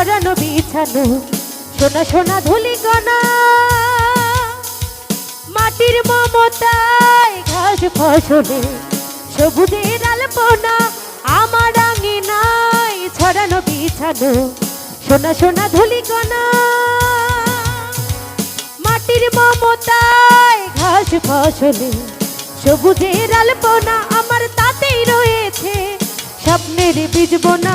ছড়ানো বিছানো। সোনা সোনা ধুলি গনা মাটির মমতায় ঘাস ফসলে। সবুজের আলপনা আমার আঙিনায় ছড়ানো বিছানো। সোনা সোনা ধুলি গনা মাটির মমতায় ঘাস ফসলে। সবুজের আলপনা আমার তাতেই রয়েছে। স্বপ্নের বীজ বোনা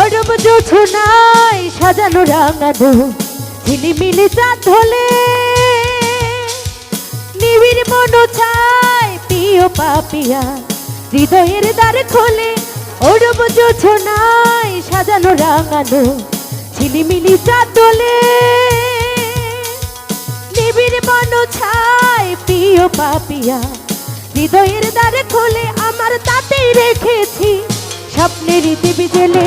অরব জোছনায় সাজানো রাঙানো ঝিলিমিলি চাঁদ ধলে নিবিড় মন চায় প্রিয় পাপিয়া, হৃদয়ের দ্বার খোলে অরব জোছনায় সাজানো রাঙানো ঝিলিমিলি চাঁদ দোলে নিবিড় মন ছায় প্রিয় পাপিয়া, হৃদয়ের দ্বারে খোলে, আমার তাতেই রেখেছি স্বপ্নের দিবি জেলে